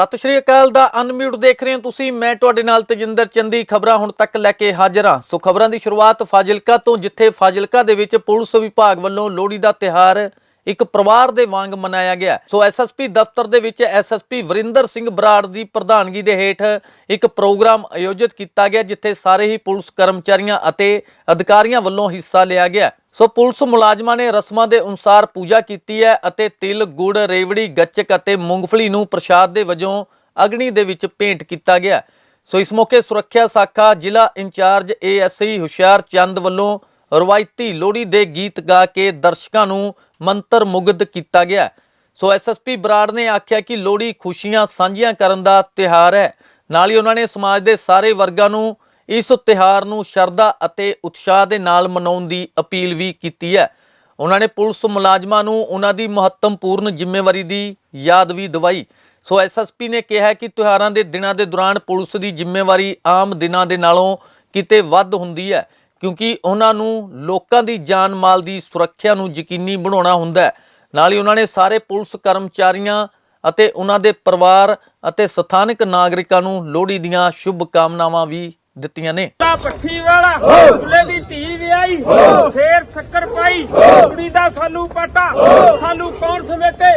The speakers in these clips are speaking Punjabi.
ਸਤਿ ਸ਼੍ਰੀ ਅਕਾਲ ਦਾ ਅਨਮਿਊਟ ਦੇਖ ਰਹੇ ਹੋ ਤੁਸੀਂ। ਮੈਂ ਤੁਹਾਡੇ ਨਾਲ ਤਜਿੰਦਰ ਚੰਦੀ। ਖਬਰਾਂ ਹੁਣ ਤੱਕ ਲੈ ਕੇ ਹਾਜ਼ਰ ਹਾਂ। ਸੋ ਖਬਰਾਂ ਦੀ ਸ਼ੁਰੂਆਤ ਫਾਜ਼ਿਲਕਾ ਤੋਂ, ਜਿੱਥੇ ਫਾਜ਼ਿਲਕਾ ਦੇ ਵਿੱਚ ਪੁਲਿਸ ਵਿਭਾਗ ਵੱਲੋਂ ਲੋਹੜੀ ਦਾ ਤਿਹਾਰ ਇੱਕ ਪਰਿਵਾਰ ਦੇ ਵਾਂਗ ਮਨਾਇਆ ਗਿਆ। ਸੋ ਐਸਐਸਪੀ ਦਫ਼ਤਰ ਦੇ ਵਿੱਚ ਐਸਐਸਪੀ ਵਰਿੰਦਰ ਸਿੰਘ ਬਰਾੜ ਦੀ ਪ੍ਰਧਾਨਗੀ ਦੇ ਹੇਠ ਇੱਕ ਪ੍ਰੋਗਰਾਮ ਆਯੋਜਿਤ ਕੀਤਾ ਗਿਆ, ਜਿੱਥੇ ਸਾਰੇ ਹੀ ਪੁਲਿਸ ਕਰਮਚਾਰੀਆਂ ਅਤੇ ਅਧਿਕਾਰੀਆਂ ਵੱਲੋਂ ਹਿੱਸਾ ਲਿਆ ਗਿਆ। ਸੋ ਪੁਲਿਸ ਮੁਲਾਜ਼ਮਾਂ ਨੇ ਰਸਮਾਂ ਦੇ ਅਨੁਸਾਰ ਪੂਜਾ ਕੀਤੀ ਹੈ ਅਤੇ ਤਿਲ, ਗੁੜ, ਰੇਵੜੀ, ਗੱਚਕ ਅਤੇ ਮੂੰਗਫਲੀ ਨੂੰ ਪ੍ਰਸ਼ਾਦ ਦੇ ਵਜੋਂ ਅਗਨੀ ਦੇ ਵਿੱਚ ਭੇਂਟ ਕੀਤਾ ਗਿਆ। ਸੋ ਇਸ ਮੌਕੇ ਸੁਰੱਖਿਆ ਸਾਖਾ ਜ਼ਿਲ੍ਹਾ ਇੰਚਾਰਜ ਏਐਸਆਈ ਹੁਸ਼ਿਆਰ ਚੰਦ ਵੱਲੋਂ ਰਵਾਇਤੀ ਲੋਹੜੀ ਦੇ ਗੀਤ ਗਾ ਕੇ ਦਰਸ਼ਕਾਂ ਨੂੰ ਮੰਤਰ ਮੁਗਧ ਕੀਤਾ ਗਿਆ। ਸੋ ਐਸਐਸਪੀ ਬਰਾੜ ਨੇ ਆਖਿਆ ਕਿ ਲੋਹੜੀ ਖੁਸ਼ੀਆਂ ਸਾਂਝੀਆਂ ਕਰਨ ਦਾ ਤਿਹਾਰ ਹੈ। ਨਾਲ ਹੀ ਉਹਨਾਂ ਨੇ ਸਮਾਜ ਦੇ ਸਾਰੇ ਵਰਗਾਂ ਨੂੰ ਇਸ ਤਿਹਾਰ ਨੂੰ ਸ਼ਰਧਾ ਅਤੇ ਉਤਸ਼ਾਹ ਦੇ ਨਾਲ ਮਨਾਉਣ ਦੀ ਅਪੀਲ ਵੀ ਕੀਤੀ ਹੈ। ਉਹਨਾਂ ਨੇ ਪੁਲਿਸ ਮੁਲਾਜ਼ਮਾਂ ਨੂੰ ਉਹਨਾਂ ਦੀ ਮਹੱਤਵਪੂਰਨ ਜ਼ਿੰਮੇਵਾਰੀ ਦੀ ਯਾਦ ਵੀ ਦਿਵਾਈ। ਸੋ ਐਸਐਸਪੀ ਨੇ ਕਿਹਾ ਕਿ ਤਿਉਹਾਰਾਂ ਦੇ ਦਿਨਾਂ ਦੇ ਦੌਰਾਨ ਪੁਲਿਸ ਦੀ ਜ਼ਿੰਮੇਵਾਰੀ ਆਮ ਦਿਨਾਂ ਦੇ ਨਾਲੋਂ ਕਿਤੇ ਵੱਧ ਹੁੰਦੀ ਹੈ, ਕਿਉਂਕਿ ਉਹਨਾਂ ਨੂੰ ਲੋਕਾਂ ਦੀ ਜਾਨ ਮਾਲ ਦੀ ਸੁਰੱਖਿਆ ਨੂੰ ਯਕੀਨੀ ਬਣਾਉਣਾ ਹੁੰਦਾ ਹੈ। ਨਾਲ ਹੀ ਉਹਨਾਂ ਨੇ ਸਾਰੇ ਪੁਲਿਸ ਕਰਮਚਾਰੀਆਂ ਅਤੇ ਉਹਨਾਂ ਦੇ ਪਰਿਵਾਰ ਅਤੇ ਸਥਾਨਕ ਨਾਗਰਿਕਾਂ ਨੂੰ ਲੋਹੜੀ ਦੀਆਂ ਸ਼ੁਭ ਕਾਮਨਾਵਾਂ ਵੀ ਦਿੱਤੀਆਂ ਨੇ। ਦਾ ਪੱਠੀ ਵਾਲਾ ਬੁੱਲੇ ਦੀ ਧੀ ਵਿਆਹੀ ਫੇਰ ਸ਼ੱਕਰ ਪਾਈ ਕੁੜੀ ਦਾ ਸਾਲੂ ਪਾਟਾ ਸਾਲੂ ਕੌਣ ਸਮੇਤੇ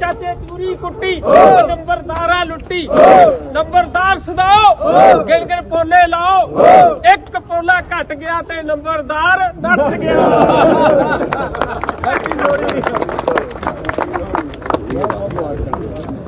ਚਾਚੇ ਚੂਰੀ ਕੁੱਟੀ ਨੰਬਰਦਾਰਾ ਲੁੱਟੀ ਨੰਬਰਦਾਰ ਸੁਣਾਓ ਗਿਣ ਗਿਣ ਪੋਲੇ ਲਾਓ ਇੱਕ ਪੋਲਾ ਘਟ ਗਿਆ ਤੇ ਨੰਬਰਦਾਰ ਨੱਠ ਗਿਆ।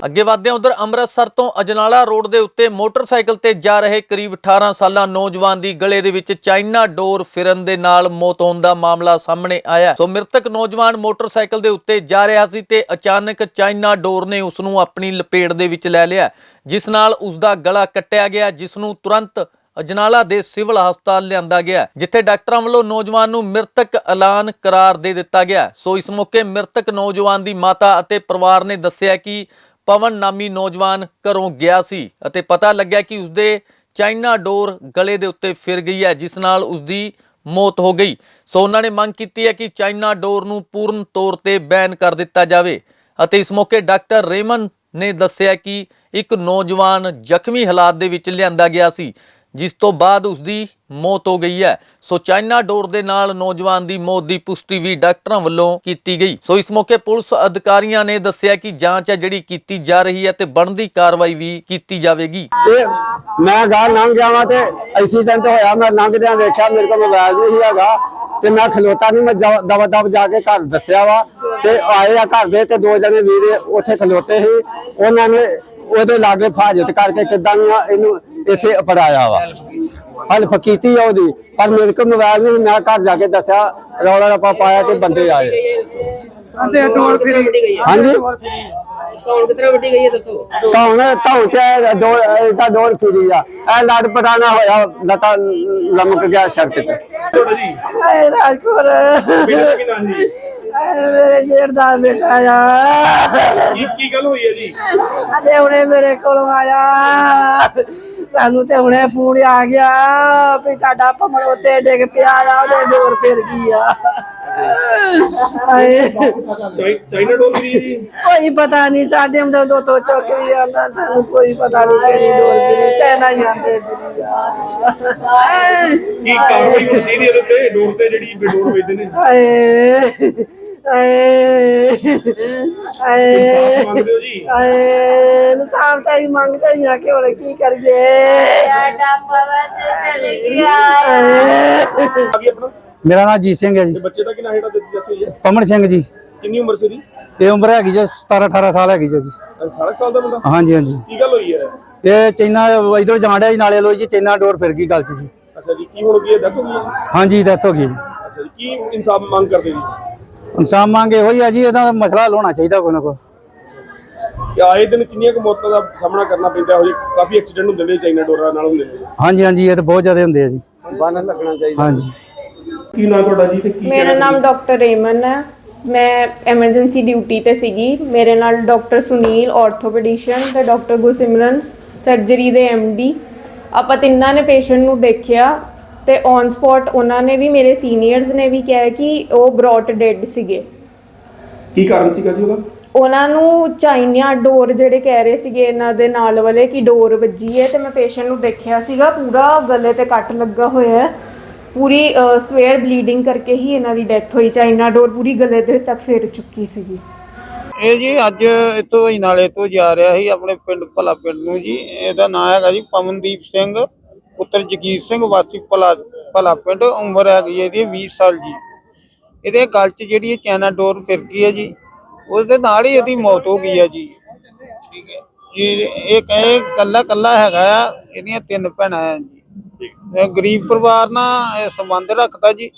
ਅੱਗੇ ਵਧਦੇ ਹਾਂ, ਉਧਰ ਅੰਮ੍ਰਿਤਸਰ ਤੋਂ ਅਜਨਾਲਾ ਰੋਡ ਦੇ ਉੱਤੇ ਮੋਟਰਸਾਈਕਲ ਤੇ ਜਾ ਰਹੇ ਕਰੀਬ 18 ਸਾਲਾ ਨੌਜਵਾਨ ਦੀ ਗਲੇ ਦੇ ਵਿੱਚ ਚਾਈਨਾ ਡੋਰ ਫਿਰਨ ਦੇ ਨਾਲ ਮੌਤ ਹੋਣ ਦਾ ਮਾਮਲਾ ਸਾਹਮਣੇ ਆਇਆ ਸੋ ਮ੍ਰਿਤਕ ਨੌਜਵਾਨ ਮੋਟਰਸਾਈਕਲ ਦੇ ਉੱਤੇ ਜਾ ਰਿਹਾ ਸੀ ਤੇ ਅਚਾਨਕ ਚਾਈਨਾ ਡੋਰ ਨੇ ਉਸ ਨੂੰ ਆਪਣੀ ਲਪੇਟ ਦੇ ਵਿੱਚ ਲੈ ਲਿਆ ਜਿਸ ਨਾਲ ਉਸ ਦਾ ਗਲਾ ਕੱਟਿਆ ਗਿਆ, ਜਿਸ ਨੂੰ ਤੁਰੰਤ ਅਜਨਾਲਾ ਦੇ ਸਿਵਲ ਹਸਪਤਾਲ ਲਿਆਂਦਾ ਗਿਆ ਜਿੱਥੇ ਡਾਕਟਰਾਂ ਵੱਲੋਂ ਨੌਜਵਾਨ ਨੂੰ ਮ੍ਰਿਤਕ ਐਲਾਨ ਕਰਾਰ ਦੇ ਦਿੱਤਾ ਗਿਆ ਸੋ ਇਸ ਮੌਕੇ ਮ੍ਰਿਤਕ ਨੌਜਵਾਨ ਦੀ ਮਾਤਾ ਅਤੇ ਪਰਿਵਾਰ ਨੇ ਦੱਸਿਆ ਕਿ ਪਵਨ ਨਾਮੀ ਨੌਜਵਾਨ ਘਰੋਂ ਗਿਆ ਸੀ ਅਤੇ ਪਤਾ ਲੱਗਿਆ ਕਿ ਉਸਦੇ ਚਾਈਨਾ ਡੋਰ ਗਲੇ ਦੇ ਉੱਤੇ ਫਿਰ ਗਈ ਹੈ, ਜਿਸ ਨਾਲ ਉਸਦੀ ਮੌਤ ਹੋ ਗਈ। ਸੋ ਉਹਨਾਂ ਨੇ ਮੰਗ ਕੀਤੀ ਹੈ ਕਿ ਚਾਈਨਾ ਡੋਰ ਨੂੰ ਪੂਰਨ ਤੌਰ ਤੇ ਬੈਨ ਕਰ ਦਿੱਤਾ ਜਾਵੇ ਅਤੇ ਇਸ ਮੌਕੇ ਡਾਕਟਰ ਰੇਮਨ ਨੇ ਦੱਸਿਆ ਕਿ ਇੱਕ ਨੌਜਵਾਨ ਜ਼ਖਮੀ ਹਾਲਾਤ ਦੇ ਵਿੱਚ ਲਿਆਂਦਾ ਗਿਆ ਸੀ। ਜਿਸ ਤੋਂ ਬਾਅਦ ਉਸ ਦੀ ਮੌਤ ਹੋ ਗਈ ਹੈ। ਸੋ ਚਾਈਨਾ ਡੋਰ ਦੇ ਨਾਲ ਨੌਜਵਾਨ ਦੀ ਮੌਤ ਦੀ ਪੁਸ਼ਟੀ ਵੀ ਡਾਕਟਰਾਂ ਵੱਲੋਂ ਕੀਤੀ ਗਈ। ਸੋ ਇਸ ਮੌਕੇ ਪੁਲਿਸ ਅਧਿਕਾਰੀਆਂ ਨੇ ਦੱਸਿਆ ਕਿ ਜਾਂਚ ਹੈ ਜਿਹੜੀ ਕੀਤੀ ਜਾ ਰਹੀ ਹੈ ਤੇ ਬਣਦੀ ਕਾਰਵਾਈ ਵੀ ਕੀਤੀ ਜਾਵੇਗੀ। ਇਹ ਮੈਂ ਗਾਂ ਲੰਘ ਜਾਵਾਂ ਤੇ ਐਕਸੀਡੈਂਟ ਹੋਇਆ, ਮੈਂ ਲੰਘਦਿਆਂ ਵੇਖਿਆ, ਮੇਰੇ ਕੋਲ ਮੋਬਾਈਲ ਨਹੀਂ ਹੈਗਾ ਤੇ ਮੈਂ ਖਲੋਤਾ ਨਹੀਂ ਮੈਂ ਦਵਾ ਦਵ ਜਾ ਕੇ ਘਰ ਦੱਸਿਆ ਵਾ ਤੇ ਆਏ ਆ ਘਰ ਦੇ ਤੇ ਦੋ ਜਣੇ ਵੀਰੇ ਉੱਥੇ ਖਲੋਤੇ ਸੀ। ਉਹਨਾਂ ਨੇ ਉਹਦੇ ਲਾਗੇ ਫਾਜਤ ਕਰਕੇ ਕਿਦਾਂ ਇਹਨੂੰ ਇੱਥੇ ਅਪੜਾਇਆ ਵਾ। ਹਲਫ ਕੀਤੀ। ਆ ਉਹਦੀ। ਪਰ ਮੇਰੇ ਕੋਲ ਮੋਬਾਈਲ ਨਹੀਂ ਮੈਂ ਘਰ ਜਾ ਕੇ ਦੱਸਿਆ ਰੌਲਾ ਰੱਪਾ ਪਾਇਆ ਤੇ ਬੰਦੇ ਆਏ। ਅੰਦੇ ਡੋਰ ਫਿਰੀ ਹਾਂਜੀ? ਕੌਣ ਕਿਤਨਾ ਵੱਡੀ ਗਈ ਹੈ ਦੱਸੋ? ਕੌਣ ਕੌਣ ਸੇ ਦੋ ਇਹਦਾ ਡੋਰ ਫਿਰੀ ਆ। ਇਹ ਲੜ ਪਟਾਣਾ ਹੋਇਆ ਲਤਾ ਲਮਕ ਗਿਆ ਸੜਕ ਤੇ। ਆਏ ਮੇਰੇ ਜੇੜ ਦਾ ਬੇਟਾ ਆ। ਕੀ ਕੀ ਗੱਲ ਹੋਈ ਹੈ ਜੀ? ਅਜੇ ਹੁਣੇ ਮੇਰੇ ਕੋਲ ਆਇਆ। ਸਾਨੂੰ ਤੇ ਹੁਣੇ ਫੋਨ ਆ ਗਿਆ ਵੀ ਤੁਹਾਡਾ ਭਮਰ ਉੱਤੇ ਡਿੱਗ ਪਿਆ ਆ ਉਹਦੇ ਡੋਰ ਫਿਰ ਗਈ ਆ। ਆਏ ਚਾਈਨਾ ਡੋਰ ਵੀ ਜੀ ਕੋਈ ਪਤਾ ਨਹੀਂ ਸਾਡੇ ਅੰਦਰ ਦੋ ਤੋਂ ਚੁੱਕ ਵੀ ਆਂਦਾ ਸਾਨੂੰ ਕੋਈ ਪਤਾ ਨਹੀਂ ਕਿਹੜੀ ਡੋਰ ਫਿਰੀ ਚਾਈਨਾ ਹੀ ਆਂਦੇ ਕੀ ਕਾਰਵਾਈ ਹੋਣੀ ਚਾਹੀਦੀ ਇਹਦੇ ਉੱਤੇ? ਡੋਰ ਤੇ ਜਿਹੜੀ ਡੋਰ ਵੇਚਦੇ ਨੇ। ਆਏ ਆਏ ਆਏ ਮੰਗਦੇ ਹੋ ਜੀ। ਆਏ ਇਨਸਾਫ ਤਾਂ ਹੀ ਮੰਗਦੇ ਹੀ ਆ ਕਿ ਹੁਣ ਕੀ ਕਰੀਏ। ਆ ਗਈ ਆਪਣਾ। ਮੇਰਾ ਨਾਮ ਜੀਤ ਸਿੰਘ ਹੈ ਜੀ। ਤੇ ਬੱਚੇ ਦਾ ਕਿੰਨਾ ਹੇੜਾ ਦਿੱਤੀ ਜਾਂਦੀ ਹੈ? ਪਮਨ ਸਿੰਘ ਜੀ। ਕਿੰਨੀ ਉਮਰ ਸੀ ਉਹਦੀ? ਇਹ ਉਮਰ ਹੈਗੀ ਜੋ 17 18 ਸਾਲ ਹੈਗੀ ਜੋ ਜੀ। 18 ਸਾਲ ਦਾ ਮੁੰਡਾ? ਹਾਂਜੀ ਹਾਂਜੀ। ਕੀ ਗੱਲ ਹੋਈ ਹੈ? ਇਹ ਚੈਨਾ ਇਧਰ ਜਾਣ ਡਿਆ ਜੀ ਨਾਲੇ ਲੋ ਜੀ ਚੈਨਾ ਡੋਰ ਫਿਰ ਗਈ ਗੱਲ ਜੀ। ਅੱਛਾ ਜੀ ਕੀ ਹੈ? ਡੈਥ ਹੋ ਗਈ ਹੈ? ਹਾਂਜੀ ਡੈਥ ਹੋ ਗਈ ਜੀ। ਅੱਛਾ ਜੀ ਕੀ ਇਨਸਾਫ ਮੰਗ ਕਰਦੇ ਜੀ? ਇਨਸਾਨ ਮੰਗੇ ਹੋਈ ਆ ਜੀ ਇਹਦਾ ਮਸਲਾ ਹੱਲ ਹੋਣਾ ਚਾਹੀਦਾ ਕੋਈ ਨਾ ਕੋਈ। ਕਿ ਆਏ ਦਿਨ ਕਿੰਨੀਆਂ ਕੁ ਮੌਤਾਂ ਦਾ ਸਾਹਮਣਾ ਕਰਨਾ ਪੈਂਦਾ ਹੋ? ਜੀ ਕਾਫੀ ਐਕਸੀਡੈਂਟ ਹੁੰਦੇ ਨੇ ਚਾਈਨਾ ਡੋਰਾਂ ਨਾਲ ਹੁੰਦੇ ਨੇ। ਹਾਂਜੀ ਹਾਂਜੀ ਇਹ ਤਾਂ ਬਹੁਤ ਜ਼ਿਆਦਾ ਹੁੰਦੇ ਆ ਜੀ। ਬੰਨ ਲੱਗਣਾ ਚਾਹੀਦਾ। ਹਾਂਜੀ। ਕੀ ਨਾਮ ਤੁਹਾਡਾ ਜੀ ਤੇ ਕੀ ਮੇਰਾ ਨਾਮ ਡਾਕਟਰ ਰੇਮਨ ਹੈ। ਮੈਂ ਐਮਰਜੈਂਸੀ ਡਿਊਟੀ ਤੇ ਸੀਗੀ। ਮੇਰੇ ਨਾਲ ਡਾਕਟਰ ਸੁਨੀਲ ਆਰਥੋਪੈਡਿਸ਼ਨ ਤੇ ਡਾਕਟਰ ਗੁਰਸਿਮਰਨ ਸਰਜਰੀ ਦੇ ਡੀ ਆਪਾਂ ਤਿੰਨਾਂ ਨੇ ਪੇਸ਼ੈਂਟ ਨੂੰ ਦੇਖਿਆ ਤੇ ਔਨ ਸਪੌਟ ਉਹਨਾਂ ਨੇ ਵੀ ਮੇਰੇ ਸੀਨੀਅਰਸ ਨੇ ਵੀ ਕਿਹਾ ਕਿ ਉਹ ਬ੍ਰੌਟ ਡੈਡ ਸੀਗੇ। ਕੀ ਕਾਰਨ ਸੀਗਾ ਜੀ ਉਹਦਾ? ਉਹਨਾਂ ਨੂੰ ਚਾਈਨਾ ਡੋਰ ਜਿਹੜੇ ਕਹਿ ਰਹੇ ਸੀਗੇ ਇਹਨਾਂ ਦੇ ਨਾਲ ਵਾਲੇ ਕਿ ਡੋਰ ਵੱਜੀ ਹੈ ਤੇ ਮੈਂ ਪੇਸ਼ੈਂਟ ਨੂੰ ਦੇਖਿਆ ਸੀਗਾ। ਪੂਰਾ ਗਲੇ ਤੇ ਕੱਟ ਲੱਗਾ ਹੋਇਆ ਹੈ। ਪੂਰੀ ਸਵੇਅਰ ਬਲੀਡਿੰਗ ਕਰਕੇ ਹੀ ਇਹਨਾਂ ਦੀ ਡੈਥ ਹੋਈ ਚਾਈਨਾ ਡੋਰ ਪੂਰੀ ਗਲੇ ਦੇ ਤੱਕ ਫੇਰ ਚੁੱਕੀ ਸੀਗੀ। ਇਹ ਜੀ ਅੱਜ ਇਤੋਂ ਹੀ ਨਾਲੇ ਤੋਂ ਜਾ ਰਿਹਾ ਸੀ, ਆਪਣੇ ਪਿੰਡ, ਭਲਾ ਪਿੰਡ ਨੂੰ ਜੀ। ਇਹਦਾ ਨਾਮ ਹੈਗਾ ਜੀ ਪਵਨਦੀਪ ਸਿੰਘ, ਪੁੱਤਰ ਜਗੀਰ ਸਿੰਘ, ਵਾਸੀ ਭਲਾ ਭਲਾ ਪਿੰਡ, ਉਮਰ ਹੈਗੀ ਇਹਦੀ 20 ਸਾਲ ਜੀ। ਇਹਦੇ ਗਲ 'ਚ ਜਿਹੜੀ ਇਹ ਚੈਨਾ ਡੋਰ ਫਿਰ ਗਈ ਹੈ ਜੀ ਉਸ ਦੇ ਨਾਲ ਹੀ ਇਹਦੀ ਮੌਤ ਹੋ ਗਈ ਹੈ ਜੀ। ਠੀਕ ਹੈ। ਜੀ, ਇਹ ਕਹੇ ਕੱਲਾ ਕੱਲਾ ਹੈਗਾ ਆ, ਇਹਦੀਆਂ ਤਿੰਨ ਭੈਣਾਂ ਆ ਜੀ। ਇਹ ਗਰੀਬ ਪਰਿਵਾਰ ਨਾਲ ਇਹ ਸੰਬੰਧ ਰੱਖਦਾ ਜੀ।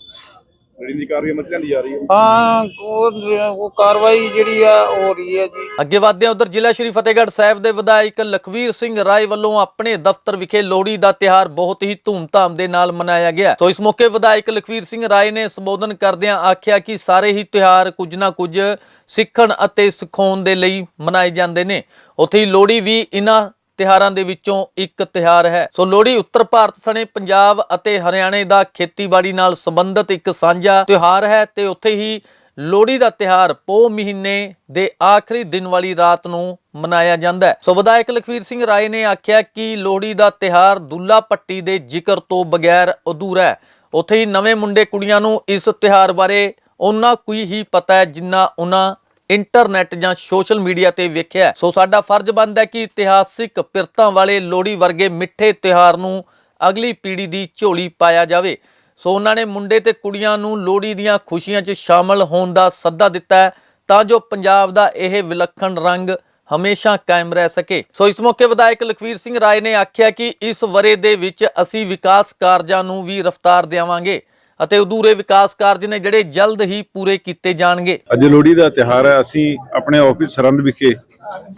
ਹਾਂ ਉਹ ਉਹ ਕਾਰਵਾਈ ਜਿਹੜੀ ਆ ਉਹ ਹੋ ਰਹੀ ਹੈ ਜੀ। ਅੱਗੇ ਵਧਦੇ ਹਾਂ ਉਧਰ ਜ਼ਿਲ੍ਹਾ ਸ਼੍ਰੀ ਫਤਿਹਗੜ੍ਹ ਸਾਹਿਬ ਦੇ ਵਿਧਾਇਕ ਲਖਵੀਰ ਸਿੰਘ ਰਾਏ ਵੱਲੋਂ ਆਪਣੇ ਦਫ਼ਤਰ ਵਿਖੇ ਲੋਹੜੀ ਦਾ ਤਿਹਾਰ ਬਹੁਤ ਹੀ ਧੂਮਧਾਮ ਦੇ ਨਾਲ ਮਨਾਇਆ ਗਿਆ। ਸੋ ਇਸ ਮੌਕੇ ਵਿਧਾਇਕ ਲਖਵੀਰ ਸਿੰਘ ਰਾਏ ਨੇ ਸੰਬੋਧਨ ਕਰਦਿਆਂ ਆਖਿਆ ਕਿ ਸਾਰੇ ਹੀ ਤਿਹਾਰ ਕੁਝ ਨਾ ਕੁਝ ਸਿੱਖਣ ਅਤੇ ਸਿਖਾਉਣ ਦੇ ਲਈ ਮਨਾਏ ਜਾਂਦੇ ਨੇ। ਉੱਥੇ ਹੀ ਲੋਹੜੀ ਵੀ ਇਹਨਾਂ ਤਿਹਾਰਾਂ ਦੇ ਵਿੱਚੋਂ ਇੱਕ ਤਿਹਾਰ ਹੈ। ਸੋ ਲੋਹੜੀ ਉੱਤਰ ਭਾਰਤ ਸਣੇ ਪੰਜਾਬ ਅਤੇ ਹਰਿਆਣੇ ਦਾ ਖੇਤੀਬਾੜੀ ਨਾਲ ਸੰਬੰਧਿਤ ਇੱਕ ਸਾਂਝਾ ਤਿਹਾਰ ਹੈ ਤੇ ਉੱਥੇ ਹੀ ਲੋਹੜੀ ਦਾ ਤਿਹਾਰ ਪੋ ਮਹੀਨੇ ਦੇ ਆਖਰੀ ਦਿਨ ਵਾਲੀ ਰਾਤ ਨੂੰ ਮਨਾਇਆ ਜਾਂਦਾ ਹੈ। ਸੋ ਵਿਧਾਇਕ ਲਖਵੀਰ ਸਿੰਘ ਰਾਏ ਨੇ ਆਖਿਆ ਕਿ ਲੋਹੜੀ ਦਾ ਤਿਹਾਰ ਦੁੱਲਾ ਪੱਟੀ ਦੇ ਜ਼ਿਕਰ ਤੋਂ ਬਗੈਰ ਅਧੂਰਾ ਹੈ। ਉੱਥੇ ਹੀ ਨਵੇਂ ਮੁੰਡੇ ਕੁੜੀਆਂ ਨੂੰ ਇਸ ਤਿਹਾਰ ਬਾਰੇ ਉਹਨਾਂ ਕੋਈ ਹੀ ਪਤਾ ਹੈ ਜਿੰਨਾ ਉਹਨਾਂ ਇੰਟਰਨੈਟ ਜਾਂ ਸੋਸ਼ਲ ਮੀਡੀਆ ਤੇ ਵੇਖਿਆ ਸੋ ਸਾਡਾ ਫਰਜ਼ ਬਣਦਾ ਹੈ ਕਿ ਇਤਿਹਾਸਿਕ ਪਿਰਤਾਂ ਵਾਲੇ ਲੋਹੜੀ ਵਰਗੇ ਮਿੱਠੇ ਤਿਉਹਾਰ ਨੂੰ ਅਗਲੀ ਪੀੜ੍ਹੀ ਦੀ ਝੋਲੀ ਪਾਇਆ ਜਾਵੇ। ਸੋ ਉਹਨਾਂ ਨੇ ਮੁੰਡੇ ਤੇ ਕੁੜੀਆਂ ਨੂੰ ਲੋਹੜੀ ਦੀਆਂ ਖੁਸ਼ੀਆਂ 'ਚ ਸ਼ਾਮਲ ਹੋਣ ਦਾ ਸੱਦਾ ਦਿੱਤਾ ਹੈ ਤਾਂ ਜੋ ਪੰਜਾਬ ਦਾ ਇਹ ਵਿਲੱਖਣ ਰੰਗ ਹਮੇਸ਼ਾ ਕਾਇਮ ਰਹਿ ਸਕੇ। ਸੋ ਇਸ ਮੌਕੇ ਵਿਧਾਇਕ ਲਖਵੀਰ ਸਿੰਘ ਰਾਏ ਨੇ ਆਖਿਆ ਕਿ ਇਸ ਵਰੇ ਦੇ ਵਿੱਚ ਅਸੀਂ ਵਿਕਾਸ ਕਾਰਜਾਂ ਨੂੰ ਵੀ ਰਫ਼ਤਾਰ ਦੇਵਾਂਗੇ ਅਤੇ ਅਧੂਰੇ ਵਿਕਾਸ ਕਾਰਜ ਨੇ ਜਿਹੜੇ ਜਲਦ ਹੀ ਪੂਰੇ ਕੀਤੇ ਜਾਣਗੇ। ਅੱਜ ਲੋਹੜੀ ਦਾ ਤਿਉਹਾਰ ਹੈ, ਅਸੀਂ ਆਪਣੇ ਆਫਿਸ ਸਰੰਦ ਵਿਖੇ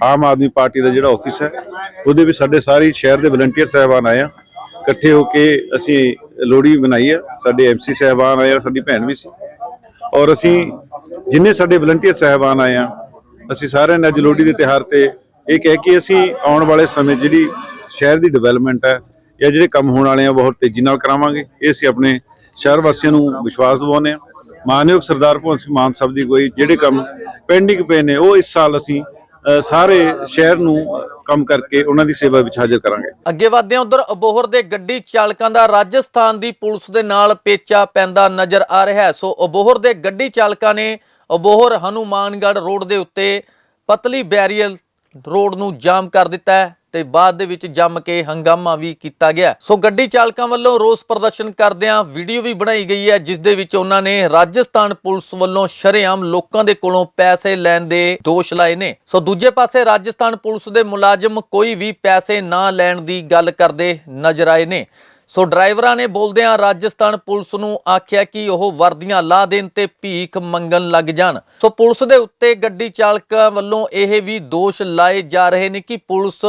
ਆਮ ਆਦਮੀ ਪਾਰਟੀ ਦਾ ਜਿਹੜਾ ਆਫਿਸ ਹੈ, ਉਹਦੇ ਵਿੱਚ ਸਾਡੇ ਸਾਰੇ ਸ਼ਹਿਰ ਦੇ ਵਲੰਟੀਅਰ ਸਾਹਿਬਾਨ ਆਏ ਆ ਇਕੱਠੇ ਹੋ ਕੇ ਅਸੀਂ ਲੋਹੜੀ ਮਨਾਈ ਆ ਸਾਡੇ ਐਮਸੀ ਸਾਹਿਬਾਨ ਆਏ ਆ, ਸਾਡੀ ਭੈਣ ਵੀ ਸੀ। ਔਰ ਅਸੀਂ ਜਿੰਨੇ ਸਾਡੇ ਵਲੰਟੀਅਰ ਸਾਹਿਬਾਨ ਆਏ ਆ ਅਸੀਂ ਸਾਰਿਆਂ ਨੇ ਅੱਜ ਲੋਹੜੀ ਦੇ ਤਿਉਹਾਰ ਤੇ ਇਹ ਕਹਿ ਕੇ ਅਸੀਂ ਆਉਣ ਵਾਲੇ ਸਮੇਂ ਜਿਹੜੀ ਸ਼ਹਿਰ ਦੀ ਡਿਵੈਲਪਮੈਂਟ ਹੈ, ਜਾਂ ਜਿਹੜੇ ਕੰਮ ਹੋਣ ਵਾਲੇ ਆ ਬਹੁਤ ਤੇਜ਼ੀ ਨਾਲ ਕਰਾਵਾਂਗੇ। ਇਹ ਅਸੀਂ ਆਪਣੇ ਸ਼ਹਿਰ ਵਾਸੀਆਂ ਨੂੰ ਵਿਸ਼ਵਾਸ ਦਿਵਾਉਂਦੇ ਆ ਮਾਨਯੋਗ ਸਰਦਾਰ ਭਗਵੰਤ ਸਿੰਘ ਮਾਨ ਸਾਹਿਬ ਦੀ ਕੋਈ ਜਿਹੜੇ ਕੰਮ ਪੈਂਡਿੰਗ ਪਏ ਨੇ, ਉਹ ਇਸ ਸਾਲ ਅਸੀਂ ਸਾਰੇ ਸ਼ਹਿਰ ਨੂੰ ਕੰਮ ਕਰਕੇ ਉਹਨਾਂ ਦੀ ਸੇਵਾ ਵਿੱਚ ਹਾਜ਼ਰ ਕਰਾਂਗੇ। ਅੱਗੇ ਵਧਦੇ ਹਾਂ, ਉਧਰ ਅਬੋਹਰ ਦੇ ਗੱਡੀ ਚਾਲਕਾਂ ਦਾ ਰਾਜਸਥਾਨ ਦੀ ਪੁਲਿਸ ਦੇ ਨਾਲ ਪੇਚਾ ਪੈਂਦਾ ਨਜ਼ਰ ਆ ਰਿਹਾ ਹੈ। ਸੋ ਅਬੋਹਰ ਦੇ ਗੱਡੀ ਚਾਲਕਾਂ ਨੇ ਅਬੋਹਰ ਹਨੂਮਾਨਗੜ੍ਹ ਰੋਡ ਦੇ ਉੱਤੇ ਪਤਲੀ ਬੈਰੀਅਰ ਰੋਡ ਨੂੰ ਜਾਮ ਕਰ ਦਿੱਤਾ ਹੈ। ਤੇ ਬਾਅਦ ਦੇ ਵਿੱਚ ਜੰਮ ਕੇ ਹੰਗਾਮਾ ਵੀ ਕੀਤਾ ਗਿਆ। ਸੋ ਗੱਡੀ ਚਾਲਕਾਂ ਵੱਲੋਂ ਰੋਸ ਪ੍ਰਦਰਸ਼ਨ ਕਰਦਿਆਂ ਵੀਡੀਓ ਵੀ ਬਣਾਈ ਗਈ ਹੈ, ਜਿਸ ਦੇ ਵਿੱਚ ਉਹਨਾਂ ਨੇ ਰਾਜਸਥਾਨ ਪੁਲਿਸ ਵੱਲੋਂ ਸ਼ਰੇਆਮ ਲੋਕਾਂ ਦੇ ਕੋਲੋਂ ਪੈਸੇ ਲੈਣ ਦੇ ਦੋਸ਼ ਲਾਏ ਨੇ। ਸੋ ਦੂਜੇ ਪਾਸੇ ਰਾਜਸਥਾਨ ਪੁਲਿਸ ਦੇ ਮੁਲਾਜ਼ਮ ਕੋਈ ਵੀ ਪੈਸੇ ਨਾ ਲੈਣ ਦੀ ਗੱਲ ਕਰਦੇ ਨਜ਼ਰ ਆਏ ਨੇ। ਸੋ ਡਰਾਈਵਰਾਂ ਨੇ ਬੋਲਦਿਆਂ ਰਾਜਸਥਾਨ ਪੁਲਿਸ ਨੂੰ ਆਖਿਆ ਕਿ ਉਹ ਵਰਦੀਆਂ ਲਾ ਦੇਣ ਤੇ ਭੀਖ ਮੰਗਣ ਲੱਗ ਜਾਣ। ਸੋ ਪੁਲਿਸ ਦੇ ਉੱਤੇ ਗੱਡੀ ਚਾਲਕਾਂ ਵੱਲੋਂ ਇਹ ਵੀ ਦੋਸ਼ ਲਾਏ ਜਾ ਰਹੇ ਨੇ ਕਿ ਪੁਲਿਸ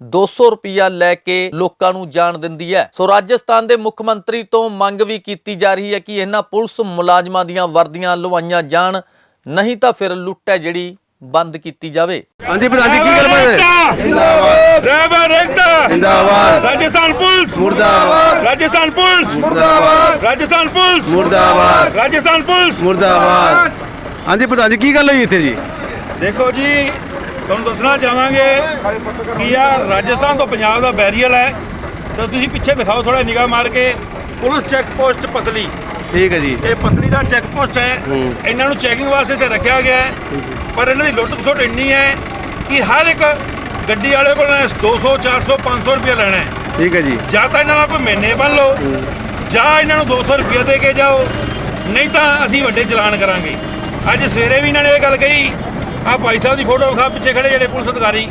200 ਰੁਪਿਆ ਲੈ ਕੇ ਲੋਕਾਂ ਨੂੰ ਜਾਣ ਦਿੰਦੀ ਹੈ। ਸੋ ਰਾਜਸਥਾਨ ਦੇ ਮੁੱਖ ਮੰਤਰੀ ਤੋਂ ਮੰਗ ਵੀ ਕੀਤੀ ਜਾ ਰਹੀ ਹੈ ਕਿ ਇਹਨਾਂ ਪੁਲਿਸ ਮੁਲਾਜ਼ਮਾਂ ਦੀਆਂ ਵਰਦੀਆਂ ਲਵਾਈਆਂ ਜਾਣ ਨਹੀਂ ਤਾਂ ਫਿਰ ਲੁੱਟ ਹੈ ਜਿਹੜੀ ਬੰਦ ਕੀਤੀ ਜਾਵੇ। ਹਾਂਜੀ ਪ੍ਰਧਾਨ ਜੀ ਕੀ ਗੱਲ ਬਣੇ ਜਿੰਦਾਬਾਦ। ਡਰਾਈਵਰ ਏਕਤਾ ਜਿੰਦਾਬਾਦ। ਰਾਜਸਥਾਨ ਪੁਲਿਸ। ਮੁਰਦਾਬਾਦ। ਰਾਜਸਥਾਨ ਪੁਲਿਸ। ਮੁਰਦਾਬਾਦ। ਰਾਜਸਥਾਨ ਪੁਲਿਸ। ਮੁਰਦਾਬਾਦ। ਰਾਜਸਥਾਨ ਪੁਲਿਸ। ਮੁਰਦਾਬਾਦ। ਹਾਂਜੀ ਪ੍ਰਧਾਨ ਜੀ ਕੀ ਗੱਲ ਹੋਈ ਇੱਥੇ ਜੀ? ਦੇਖੋ ਜੀ ਤੁਹਾਨੂੰ ਦੱਸਣਾ ਚਾਹਾਂਗੇ ਕਿ ਆ ਰਾਜਸਥਾਨ ਤੋਂ ਪੰਜਾਬ ਦਾ ਬੈਰੀਅਰ ਹੈ। ਤਾਂ ਤੁਸੀਂ ਪਿੱਛੇ ਦਿਖਾਓ ਥੋੜਾ ਨਿਗਾਹ ਮਾਰ ਕੇ। ਪੁਲਿਸ ਚੈੱਕ ਪੋਸਟ ਪਤਲੀ। ਠੀਕ ਹੈ ਜੀ। ਇਹ ਪਤਲੀ ਦਾ ਚੈੱਕ ਪੋਸਟ ਹੈ। ਇਹਨਾਂ ਨੂੰ ਚੈਕਿੰਗ ਵਾਸਤੇ ਤੇ ਰੱਖਿਆ ਗਿਆ ਹੈ। ਪਰ ਇਹਨਾਂ ਦੀ ਲੁੱਟ ਖਸੁੱਟ ਇੰਨੀ ਹੈ ਕਿ ਹਰ ਇੱਕ ਗੱਡੀ ਵਾਲੇ ਕੋਲ ਇਹਨਾਂ ਨੇ 200 400 500 ਰੁਪਏ ਲੈਣਾ ਹੈ। ਠੀਕ ਹੈ ਜੀ। ਜਾਂ ਤਾਂ ਇਹਨਾਂ ਨਾਲ ਕੋਈ ਮਹੀਨੇ ਬੰਨ ਲਓ ਜਾਂ ਇਹਨਾਂ ਨੂੰ 200 ਰੁਪਏ ਦੇ ਕੇ ਜਾਓ। ਨਹੀਂ ਤਾਂ ਅਸੀਂ ਵੱਡੇ ਚਲਾਨ ਕਰਾਂਗੇ। ਅੱਜ ਸਵੇਰੇ ਵੀ ਇਹਨਾਂ ਨੇ ਇਹ ਗੱਲ ਕਹੀ ਆ ਭਾਈ ਸਾਹਿਬ ਦੀ ਫੋਟੋ ਵਿਖਾ ਪਿੱਛੇ ਖੜੇ ਜਿਹੜੇ ਪੁਲਿਸ ਅਧਿਕਾਰੀ।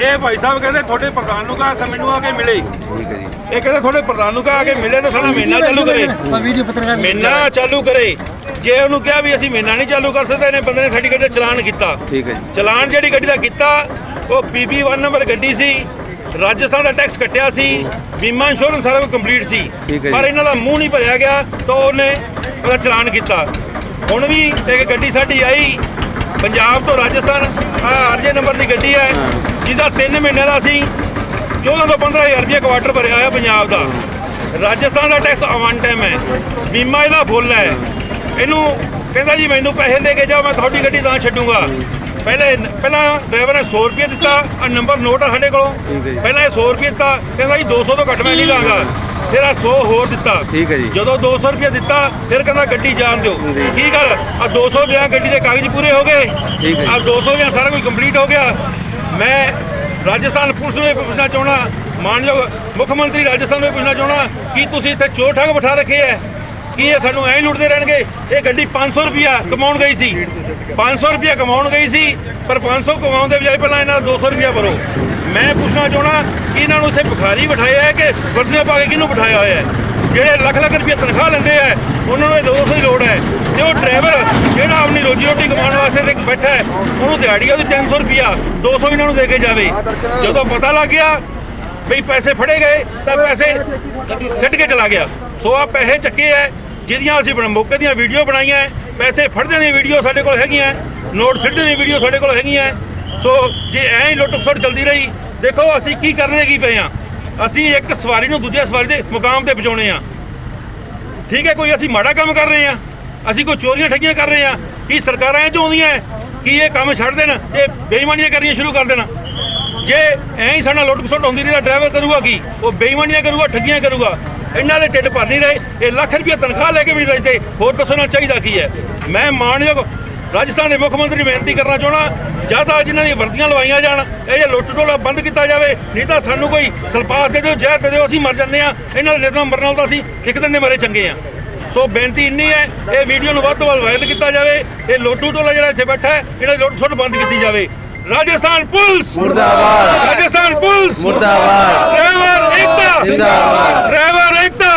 ਇਹ ਭਾਈ ਸਾਹਿਬ ਕਹਿੰਦੇ ਤੁਹਾਡੇ ਪ੍ਰਧਾਨ ਨੂੰ ਕਹਾ ਮੈਨੂੰ ਆ ਕੇ ਮਿਲੇ। ਠੀਕ ਹੈ ਜੀ। ਇਹ ਕਹਿੰਦੇ ਤੁਹਾਡੇ ਪ੍ਰਧਾਨ ਨੂੰ ਕਹਾ ਕੇ ਮਿਲੇ ਤਾਂ ਸਾਡਾ ਮਹੀਨਾ ਚਾਲੂ ਕਰੇ। ਮਹੀਨਾ ਚਾਲੂ ਕਰੇ। ਜੇ ਉਹਨੂੰ ਕਿਹਾ ਵੀ ਅਸੀਂ ਮਹੀਨਾ ਨਹੀਂ ਚਾਲੂ ਕਰ ਸਕਦੇ ਇਹਨੇ ਬੰਦੇ ਨੇ ਸਾਡੀ ਗੱਡੀ ਦਾ ਚਲਾਨ ਕੀਤਾ। ਠੀਕ ਹੈ ਜੀ। ਚਲਾਨ ਜਿਹੜੀ ਗੱਡੀ ਦਾ ਕੀਤਾ ਉਹ ਪੀਬੀ 1 ਨੰਬਰ ਗੱਡੀ ਸੀ। ਰਾਜਸਥਾਨ ਦਾ ਟੈਕਸ ਕੱਟਿਆ ਸੀ। ਬੀਮਾ ਇੰਸ਼ੋਰੈਂਸ ਸਾਰਾ ਕੁਝ ਕੰਪਲੀਟ ਸੀ। ਪਰ ਇਹਨਾਂ ਦਾ ਮੂੰਹ ਨਹੀਂ ਭਰਿਆ ਗਿਆ ਤਾਂ ਉਹਨੇ ਉਹਦਾ ਚਲਾਨ ਕੀਤਾ। ਹੁਣ ਵੀ ਇੱਕ ਗੱਡੀ ਸਾਡੀ ਆਈ ਪੰਜਾਬ ਤੋਂ ਰਾਜਸਥਾਨ ਆਰਜੇ ਨੰਬਰ ਦੀ ਗੱਡੀ ਹੈ ਜਿਹਦਾ 3 ਮਹੀਨੇ ਦਾ ਸੀ 14 ਤੋਂ 15000 ਰੁਪਏ ਕੁਆਟਰ ਭਰਿਆ ਹੋਇਆ ਪੰਜਾਬ ਦਾ। ਰਾਜਸਥਾਨ ਦਾ ਟੈਕਸ ਵਨ ਟਾਈਮ ਹੈ। ਬੀਮਾ ਇਹਦਾ ਫੁੱਲ ਹੈ। ਇਹਨੂੰ ਕਹਿੰਦਾ ਜੀ ਮੈਨੂੰ ਪੈਸੇ ਦੇ ਕੇ ਜਾਓ ਮੈਂ ਤੁਹਾਡੀ ਗੱਡੀ ਤਾਂ ਛੱਡੂਗਾ। ਪਹਿਲੇ ਪਹਿਲਾਂ ਡਰਾਈਵਰ ਨੇ 100 ਰੁਪਏ ਦਿੱਤਾ ਆ ਨੰਬਰ ਨੋਟ ਆ ਸਾਡੇ ਕੋਲੋਂ। ਪਹਿਲਾਂ ਇਹ 100 ਰੁਪਏ ਦਿੱਤਾ ਕਹਿੰਦਾ ਜੀ 200 ਤੋਂ ਘੱਟ ਮੈਂ ਨਹੀਂ ਲਾਂਗਾ। ਫਿਰ ਆ 100 ਹੋਰ ਦਿੱਤਾ। ਠੀਕ ਹੈ ਜੀ। ਜਦੋਂ 200 ਰੁਪਏ ਦਿੱਤਾ ਫਿਰ ਕਹਿੰਦਾ ਗੱਡੀ ਜਾਣ ਦਿਓ। ਜੀ। ਕੀ ਗੱਲ? ਆ 200 ਗਿਆ ਗੱਡੀ ਦੇ ਕਾਗਜ਼ ਪੂਰੇ ਹੋ ਗਏ? ਠੀਕ ਹੈ ਜੀ। ਆ 200 ਗਿਆ ਸਾਰਾ ਕੁਝ ਕੰਪਲੀਟ ਹੋ ਗਿਆ। ਮੈਂ ਰਾਜਸਥਾਨ ਪੁਲਿਸ ਨੂੰ ਇਹ ਪੁੱਛਣਾ ਚਾਹਣਾ ਮਾਨਯੋਗ ਮੁੱਖ ਮੰਤਰੀ ਰਾਜਸਥਾਨ ਨੂੰ ਇਹ ਪੁੱਛਣਾ ਚਾਹਣਾ ਕੀ ਤੁਸੀਂ ਇੱਥੇ ਚੋਰ ਠੱਗ ਬਿਠਾ ਰੱਖੇ ਐ ਕੀ ਇਹ ਸਾਨੂੰ ਐਂ ਹੀ ਲੁੱਟਦੇ ਰਹਿਣਗੇ? ਇਹ ਗੱਡੀ 500 ਰੁਪਿਆ ਕਮਾਉਣ ਗਈ ਸੀ। 500 ਰੁਪਿਆ ਕਮਾਉਣ ਗਈ ਸੀ ਪਰ 500 ਕਮਾਉਣ ਦੇ ਬਜਾਏ ਪਹਿਲਾਂ ਇਹਨਾਂ ਦਾ 200 ਰੁਪਿਆ ਭਰੋ। ਮੈਂ ਪੁੱਛਣਾ ਚਾਹਣਾ ਕਿ ਇਹਨਾਂ ਨੂੰ ਇੱਥੇ ਭਿਖਾਰੀ ਬਿਠਾਇਆ ਹੈ ਕਿ ਵਰਦੀਆਂ ਪਾ ਕੇ ਕਿਹਨੂੰ ਬਿਠਾਇਆ ਹੋਇਆ ਹੈ? ਜਿਹੜੇ ਲੱਖ ਲੱਖ ਰੁਪਏ ਤਨਖਾਹ ਲੈਂਦੇ ਆ ਉਹਨਾਂ ਨੂੰ ਇਹ 200 ਦੀ ਲੋੜ ਹੈ। ਤੇ ਉਹ ਡਰਾਈਵਰ ਜਿਹੜਾ ਆਪਣੀ ਰੋਜੀ ਰੋਟੀ ਕਮਾਉਣ ਵਾਸਤੇ ਤੇ ਬੈਠਾ ਹੈ ਉਹਨੂੰ ਦਿਹਾੜੀ ਉਹਦੀ 300 ਰੁਪਿਆ 200 ਇਹਨਾਂ ਨੂੰ ਦੇ ਕੇ ਜਾਵੇ। ਜਦੋਂ ਪਤਾ ਲੱਗ ਗਿਆ ਵੀ ਪੈਸੇ ਫੜੇ ਗਏ ਤਾਂ ਪੈਸੇ ਸਿੱਟ ਕੇ ਚਲਾ ਗਿਆ। ਸੋ ਆ ਪੈਸੇ ਚੱਕੇ ਐ ਜਿਹਦੀਆਂ ਅਸੀਂ ਮੌਕੇ ਦੀਆਂ ਵੀਡੀਓ ਬਣਾਈਆਂ ਹੈ, ਪੈਸੇ ਫੜਦੇ ਦੀਆਂ ਵੀਡੀਓ ਸਾਡੇ ਕੋਲ ਹੈਗੀਆਂ ਨੋਟ ਸਿੱਟਦੇ ਦੀਆਂ ਵੀਡੀਓ ਸਾਡੇ ਕੋਲ ਹੈਗੀਆਂ। ਸੋ ਜੇ ਐਂ ਹੀ ਲੁੱਟ ਖਸੁੱਟ ਚੱਲਦੀ ਰਹੀ, ਦੇਖੋ ਅਸੀਂ ਕੀ ਕਰਨੇ ਕੀ ਪਏ ਆ ਅਸੀਂ ਇੱਕ ਸਵਾਰੀ ਨੂੰ ਦੂਜੇ ਸਵਾਰੀ ਦੇ ਮੁਕਾਮ ਤੇ ਪਹੁੰਚਾਉਣੇ ਆ ਠੀਕ ਹੈ, ਕੋਈ ਅਸੀਂ ਮਾੜਾ ਕੰਮ ਕਰ ਰਹੇ ਆ ਅਸੀਂ ਕੋਈ ਚੋਰੀਆਂ ਠੱਗੀਆਂ ਕਰ ਰਹੇ ਆ ਕੀ ਸਰਕਾਰਾਂ ਇਹ ਚਾਹੁੰਦੀਆਂ ਕਿ ਇਹ ਕੰਮ ਛੱਡ ਦੇਣ, ਇਹ ਬੇਈਮਾਨੀਆਂ ਕਰਨੀਆਂ ਸ਼ੁਰੂ ਕਰ ਦੇਣ। ਜੇ ਐਂ ਹੀ ਸਾਡਾ ਲੁੱਟ ਖਸੁੱਟ ਹੁੰਦੀ ਰਹੀ ਤਾਂ ਡਰਾਈਵਰ ਕਰੂਗਾ ਕੀ? ਉਹ ਬੇਈਮਾਨੀਆਂ ਕਰੂਗਾ, ਠੱਗੀਆਂ ਕਰੂਗਾ। ਇਹਨਾਂ ਦੇ ਢਿੱਡ ਭਰ ਨਹੀਂ ਰਹੇ, ਇਹ ਲੱਖ ਰੁਪਏ ਤਨਖਾਹ ਲੈ ਕੇ ਵੀ ਨਹੀਂ ਰਹੇ ਹੋਰ ਦੱਸਣਾ ਚਾਹੀਦਾ ਕੀ ਹੈ? ਮੈਂ ਮਾਨਯੋਗ ਰਾਜਸਥਾਨ ਦੇ ਮੁੱਖ ਮੰਤਰੀ ਨੂੰ ਬੇਨਤੀ ਕਰਨਾ ਚਾਹਣਾ ਤਾਂ ਜਿਨ੍ਹਾਂ ਦੀਆਂ ਵਰਦੀਆਂ ਲਵਾਈਆਂ ਜਾਣ, ਇਹ ਜੇ ਲੁੱਟ ਟੋਲਾ ਬੰਦ ਕੀਤਾ ਜਾਵੇ, ਨਹੀਂ ਤਾਂ ਸਾਨੂੰ ਕੋਈ ਸਲਪਾਸ ਦੇ ਦਿਓ, ਜ਼ਹਿਰ ਦੇ ਦਿਓ, ਅਸੀਂ ਮਰ ਜਾਂਦੇ ਆ ਇਹਨਾਂ ਦੇ ਨੇਤਾਂ ਮਰਨ ਨਾਲ ਤਾਂ ਅਸੀਂ ਇੱਕ ਦਿਨ ਦੇ ਮਾਰੇ ਚੰਗੇ ਆ ਸੋ ਬੇਨਤੀ ਇੰਨੀ ਹੈ, ਇਹ ਵੀਡੀਓ ਨੂੰ ਵੱਧ ਤੋਂ ਵੱਧ ਵਾਇਰਲ ਕੀਤਾ ਜਾਵੇ, ਇਹ ਲੋਟੂ ਟੋਲਾ ਜਿਹੜਾ ਇੱਥੇ ਬੈਠਾ ਹੈ ਇਹਨਾਂ ਦੀ ਲੁੱਟ ਸੁੱਟ ਬੰਦ ਕੀਤੀ ਜਾਵੇ। ਰਾਜਸਥਾਨ ਪੁਲਿਸ ਮੁਰਦਾਬਾਦ ਰਾਜਸਥਾਨ ਪੁਲਿਸ ਮੁਰਦਾਬਾਦ ਡਰਾਈਵਰ ਏਕਤਾ ਜ਼ਿੰਦਾਬਾਦ। ਡਰਾਈਵਰ ਏਕਤਾ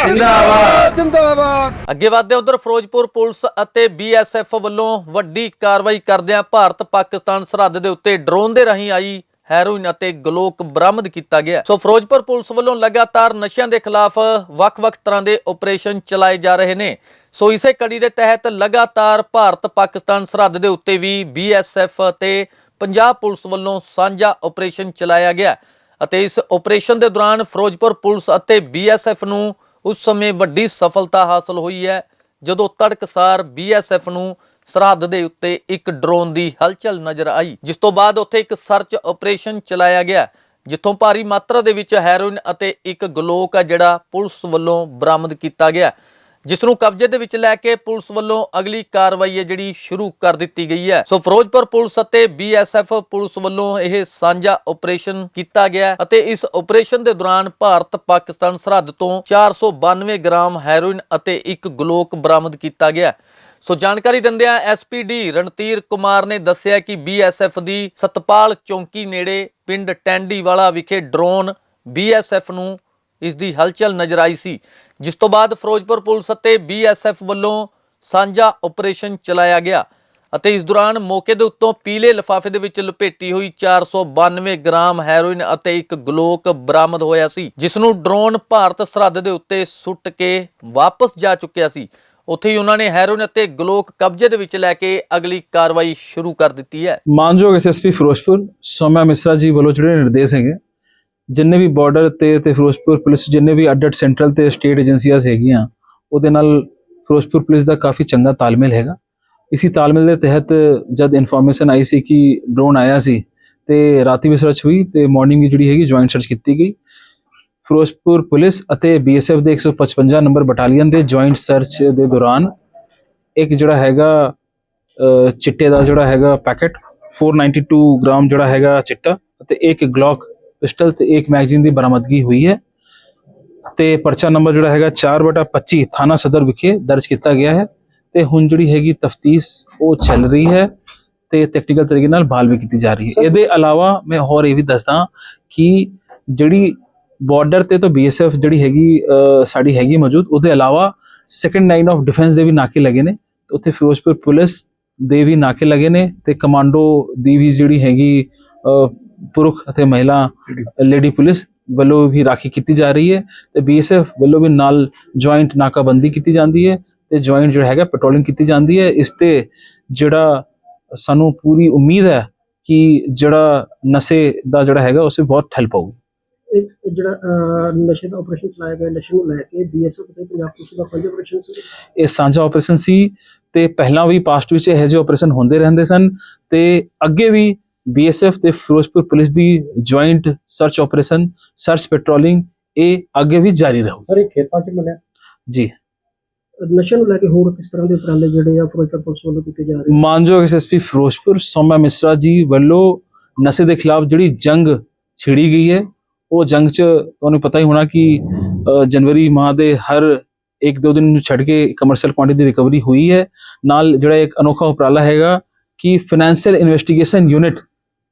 ਜਿੰਦਾਬਾਦ ਅੱਗੇ ਵਧਦੇ ਉਧਰ ਫਿਰੋਜ਼ਪੁਰ ਪੁਲਿਸ ਅਤੇ ਬੀਐਸਐਫ ਵੱਲੋਂ ਵੱਡੀ ਕਾਰਵਾਈ ਕਰਦਿਆਂ ਭਾਰਤ ਪਾਕਿਸਤਾਨ ਸਰਹੱਦ ਦੇ ਉੱਤੇ ਡਰੋਨ ਦੇ ਰਾਹੀਂ ਆਈ ਹੈਰੋਇਨ ਅਤੇ ਗਲੋਕ ਬਰਾਮਦ ਕੀਤਾ ਗਿਆ। ਸੋ ਫਿਰੋਜ਼ਪੁਰ ਪੁਲਿਸ ਵੱਲੋਂ ਲਗਾਤਾਰ ਨਸ਼ਿਆਂ ਦੇ ਖਿਲਾਫ ਵੱਖ-ਵੱਖ ਤਰ੍ਹਾਂ ਦੇ ਆਪਰੇਸ਼ਨ ਚਲਾਏ ਜਾ ਰਹੇ ਨੇ। ਸੋ ਇਸੇ ਕੜੀ ਦੇ ਤਹਿਤ ਲਗਾਤਾਰ ਭਾਰਤ ਪਾਕਿਸਤਾਨ ਸਰਹੱਦ ਦੇ ਉੱਤੇ ਵੀ ਬੀਐਸਐਫ ਅਤੇ ਪੰਜਾਬ ਪੁਲਿਸ ਵੱਲੋਂ ਸਾਂਝਾ ਆਪਰੇਸ਼ਨ ਚਲਾਇਆ ਗਿਆ ਅਤੇ ਇਸ ਆਪਰੇਸ਼ਨ ਦੇ ਦੌਰਾਨ ਫਿਰੋਜ਼ਪੁਰ ਪੁਲਿਸ ਅਤੇ ਬੀਐਸਐਫ ਨੂੰ ਉਸ ਸਮੇਂ ਵੱਡੀ ਸਫਲਤਾ ਹਾਸਲ ਹੋਈ ਹੈ, ਜਦੋਂ ਤੜਕਸਾਰ ਬੀਐਸਐਫ ਨੂੰ ਸਰਹੱਦ ਦੇ ਉੱਤੇ ਇੱਕ ਡਰੋਨ ਦੀ ਹਲਚਲ ਨਜ਼ਰ ਆਈ, ਜਿਸ ਤੋਂ ਬਾਅਦ ਉੱਥੇ ਇੱਕ ਸਰਚ ਆਪਰੇਸ਼ਨ ਚਲਾਇਆ ਗਿਆ, ਜਿੱਥੋਂ ਭਾਰੀ ਮਾਤਰਾ ਦੇ ਵਿੱਚ ਹੈਰੋਇਨ ਅਤੇ ਇੱਕ ਗਲੋਕ ਆ ਜਿਹੜਾ ਪੁਲਿਸ ਵੱਲੋਂ ਬਰਾਮਦ ਕੀਤਾ ਗਿਆ। ਜਿਸ ਨੂੰ ਕਬਜ਼ੇ ਦੇ ਵਿੱਚ ਲੈ ਕੇ ਪੁਲਿਸ ਵੱਲੋਂ ਅਗਲੀ ਕਾਰਵਾਈ ਹੈ ਜਿਹੜੀ ਸ਼ੁਰੂ ਕਰ ਦਿੱਤੀ ਗਈ ਹੈ। ਸੋ ਫਿਰੋਜ਼ਪੁਰ ਪੁਲਿਸ ਅਤੇ ਬੀਐਸਐਫ ਪੁਲਿਸ ਵੱਲੋਂ ਇਹ ਸਾਂਝਾ ਆਪਰੇਸ਼ਨ ਕੀਤਾ ਗਿਆ ਅਤੇ ਇਸ ਆਪਰੇਸ਼ਨ ਦੇ ਦੌਰਾਨ ਭਾਰਤ ਪਾਕਿਸਤਾਨ ਸਰਹੱਦ ਤੋਂ 492 ਗ੍ਰਾਮ ਹੈਰੋਇਨ ਅਤੇ ਇੱਕ ਗਲੋਕ ਬਰਾਮਦ ਕੀਤਾ ਗਿਆ। ਸੋ ਜਾਣਕਾਰੀ ਦਿੰਦਿਆਂ ਐਸਪੀਡੀ ਰਣਤੀਰ ਕੁਮਾਰ ਨੇ ਦੱਸਿਆ ਕਿ ਬੀਐਸਐਫ ਦੀ ਸਤਪਾਲ ਚੌਂਕੀ ਨੇੜੇ ਪਿੰਡ ਟੈਂਡੀਵਾਲਾ ਵਿਖੇ ਡਰੋਨ ਬੀਐਸਐਫ ਨੂੰ ਇਸ ਦੀ ਹਲਚਲ ਨਜ਼ਰ ਆਈ ਸੀ, ਜਿਸ ਤੋਂ ਬਾਅਦ ਫਿਰੋਜ਼ਪੁਰ ਪੁਲਿਸ ਅਤੇ ਬੀਐਸਐਫ ਵੱਲੋਂ ਸਾਂਝਾ ਆਪਰੇਸ਼ਨ ਚਲਾਇਆ ਗਿਆ ਅਤੇ ਇਸ ਦੌਰਾਨ ਮੌਕੇ ਦੇ ਉੱਤੋਂ ਪੀਲੇ ਲਿਫਾਫੇ ਦੇ ਵਿੱਚ ਲਪੇਟੀ ਹੋਈ 492 ਗ੍ਰਾਮ ਹੈਰੋਇਨ ਅਤੇ ਇੱਕ ਗਲੋਕ ਬਰਾਮਦ ਹੋਇਆ ਸੀ, ਜਿਸ ਨੂੰ ਡਰੋਨ ਭਾਰਤ ਸਰਹੱਦ ਦੇ ਉੱਤੇ ਸੁੱਟ ਕੇ ਵਾਪਸ ਜਾ ਚੁੱਕਿਆ ਸੀ। ਉੱਥੇ ਹੀ ਉਹਨਾਂ ਨੇ ਹੈਰੋਇਨ ਅਤੇ ਗਲੋਕ ਕਬਜ਼ੇ ਦੇ ਵਿੱਚ ਲੈ ਕੇ ਅਗਲੀ ਕਾਰਵਾਈ ਸ਼ੁਰੂ ਕਰ ਦਿੱਤੀ ਹੈ। ਮਾਨਯੋਗ ਐਸਐਸਪੀ ਫਿਰੋਜ਼ਪੁਰ, ਸੋਮਿਆ ਮਿਸਰਾ ਜੀ ਵੱਲੋਂ ਜਿਹੜੇ ਨਿਰਦੇਸ਼ ਹੈਗੇ। ਜਿੰਨੇ ਵੀ ਬਾਰਡਰ ਤੇ ਤੇ ਫਿਰੋਜ਼ਪੁਰ ਪੁਲਿਸ, ਜਿੰਨੇ ਵੀ ਅੱਡ ਅੱਡ ਸੈਂਟਰਲ ਤੇ ਸਟੇਟ ਏਜੰਸੀਆਂ ਹੈਗੀਆਂ, ਉਹਦੇ ਨਾਲ ਫਿਰੋਜ਼ਪੁਰ ਪੁਲਿਸ ਦਾ ਕਾਫੀ ਚੰਗਾ ਤਾਲਮੇਲ ਹੈਗਾ। ਇਸੀ ਤਾਲਮੇਲ ਦੇ ਤਹਿਤ ਜਦ ਇਨਫੋਰਮੇਸ਼ਨ ਆਈ ਸੀ ਕਿ ਡਰੋਨ ਆਇਆ ਸੀ ਤੇ ਰਾਤੀ ਵੀ ਸਰਚ ਹੋਈ ਤੇ ਮਾਰਨਿੰਗ ਵੀ ਜਿਹੜੀ ਹੈਗੀ ਜੁਆਇੰਟ ਸਰਚ ਕੀਤੀ ਗਈ। ਫਿਰੋਜ਼ਪੁਰ ਪੁਲਿਸ ਅਤੇ ਬੀਐਸਐਫ ਦੇ 155 ਨੰਬਰ ਬਟਾਲੀਅਨ ਦੇ ਜੁਆਇੰਟ ਸਰਚ ਦੇ ਦੌਰਾਨ ਇੱਕ ਜਿਹੜਾ ਹੈਗਾ ਚਿੱਟੇ ਦਾ ਜਿਹੜਾ ਹੈਗਾ ਪੈਕੇਟ 492 ਗ੍ਰਾਮ ਜਿਹੜਾ ਹੈਗਾ ਚਿੱਟਾ ਅਤੇ ਇੱਕ ਗਲੌਕ ਪਿਸਟਲ ਤੇ ਇੱਕ ਮੈਗਜ਼ੀਨ ਦੀ ਬਰਾਮਦਗੀ ਹੋਈ ਹੈ ਤੇ ਪਰਚਾ ਨੰਬਰ ਜਿਹੜਾ ਹੈਗਾ 4/25 ਥਾਣਾ ਸਦਰ ਵਿਖੇ ਦਰਜ ਕੀਤਾ ਗਿਆ ਹੈ ਤੇ ਹੁਣ ਜਿਹੜੀ ਹੈਗੀ ਤਫਤੀਸ਼ ਉਹ ਚੱਲ ਰਹੀ ਹੈ ਤੇ ਟੈਕਨੀਕਲ ਤਰੀਕੇ ਨਾਲ ਬਹਾਲ ਵੀ ਕੀਤੀ ਜਾ ਰਹੀ ਹੈ। ਇਹਦੇ ਇਲਾਵਾ ਮੈਂ ਹੋਰ ਇਹ ਵੀ ਦੱਸਦਾ ਕਿ ਜਿਹੜੀ ਬਾਰਡਰ ਤੇ ਤਾਂ ਬੀਐਸਐਫ ਜਿਹੜੀ ਹੈਗੀ ਸਾਡੀ ਹੈਗੀ ਮੌਜੂਦ ਉਹਦੇ ਇਲਾਵਾ ਸੈਕੰਡ ਲਾਈਨ ਆਫ ਡਿਫੈਂਸ ਦੇ ਵੀ ਨਾਕੇ ਲੱਗੇ ਨੇ। ਤੇ ਉੱਥੇ ਫਿਰੋਜ਼ਪੁਰ ਪੁਲਿਸ ਦੇ ਵੀ ਨਾਕੇ ਲੱਗੇ ਨੇ ਤੇ ਕਮਾਂਡੋ ਦੀ ਵੀ ਜਿਹੜੀ ਹੈਗੀ ਪੁਰਖ ਅਤੇ ਮਹਿਲਾ ਲੇਡੀ ਪੁਲਿਸ ਵੱਲੋਂ ਵੀ ਰਾਖੀ ਕੀਤੀ ਜਾ ਰਹੀ ਹੈ ਤੇ ਬੀਐਸਐਫ ਵੱਲੋਂ ਵੀ ਨਾਲ ਜੁਆਇੰਟ ਨਾਕਾਬੰਦੀ ਕੀਤੀ ਜਾਂਦੀ ਹੈ ਤੇ ਜੁਆਇੰਟ ਜਿਹੜਾ ਹੈਗਾ ਪੈਟਰੋਲਿੰਗ ਕੀਤੀ ਜਾਂਦੀ ਹੈ। ਇਸ ਤੇ ਜਿਹੜਾ ਸਾਨੂੰ ਪੂਰੀ ਉਮੀਦ ਹੈ ਕਿ ਜਿਹੜਾ ਨਸ਼ੇ ਦਾ ਜਿਹੜਾ ਹੈਗਾ ਉਸ ਬਹੁਤ ਹੈਲਪ ਹੋਊਗੀ। ਇਹ ਜਿਹੜਾ ਅਹ, ਨਸ਼ੇ ਦਾ ਆਪਰੇਸ਼ਨ ਚਲਾਇਆ ਗਿਆ ਨਸ਼ੇ ਨੂੰ ਲੈ ਕੇ ਬੀਐਸਐਫ ਤੇ ਪੰਜਾਬ ਪੁਲਿਸ ਦਾ ਸਾਂਝਾ ਆਪਰੇਸ਼ਨ ਸੀ। ਇਹ ਸਾਂਝਾ ਆਪਰੇਸ਼ਨ ਸੀ ਤੇ ਪਹਿਲਾਂ ਵੀ ਪਾਸਟ ਵਿੱਚ ਇਹੋ ਜਿਹੇ ਆਪਰੇਸ਼ਨ ਹੁੰਦੇ ਰਹਿੰਦੇ ਸਨ ਤੇ ਅੱਗੇ ਵੀ ਬੀਐਸਐਫ ਤੇ ਫਿਰੋਜ਼ਪੁਰ ਪੁਲਿਸ ਦੀ joint search operation search patrolling ਇਹ ਅੱਗੇ ਵੀ ਜਾਰੀ ਰਹੂ। ਸਰ ਇਹ ਖੇਤਾਂ 'ਚ ਮਿਲਿਆ? ਜੀ। ਨਸ਼ੇ ਨੂੰ ਲੈ ਕੇ ਹੋਰ ਕਿਸ ਤਰ੍ਹਾਂ ਦੇ ਉਪਰਾਲੇ ਜਿਹੜੇ ਆ ਫਿਰੋਜ਼ਪੁਰ ਪੁਲਿਸ ਵੱਲੋਂ ਕੀਤੇ ਜਾ ਰਹੇ? ਮਾਨਯੋਗ ਐਸਐਸਪੀ ਫਿਰੋਜ਼ਪੁਰ ਸੋਮਾ ਮਿਸਰਾ ਜੀ ਵੱਲੋਂ ਨਸ਼ੇ ਦੇ ਖਿਲਾਫ ਜਿਹੜੀ ਜੰਗ ਛਿੜੀ ਗਈ ਹੈ ਉਹ ਜੰਗ 'ਚ ਤੁਹਾਨੂੰ ਪਤਾ ਹੀ ਹੋਣਾ ਕਿ ਜਨਵਰੀ ਮਾਹ ਦੇ ਹਰ ਇੱਕ ਦੋ ਦਿਨ ਨੂੰ ਛੱਡ ਕੇ ਕਮਰਸ਼ੀਅਲ ਕੁਆਂਟੀਟੀ ਦੀ ਰਿਕਵਰੀ ਹੋਈ ਹੈ। ਨਾਲ ਜਿਹੜਾ ਇੱਕ ਅਨੋਖਾ ਉਪਰਾਲਾ ਹੈਗਾ ਕਿ ਫਾਈਨੈਂਸ਼ੀਅਲ ਇਨਵੈਸਟੀਗੇਸ਼ਨ ਯੂਨਿਟ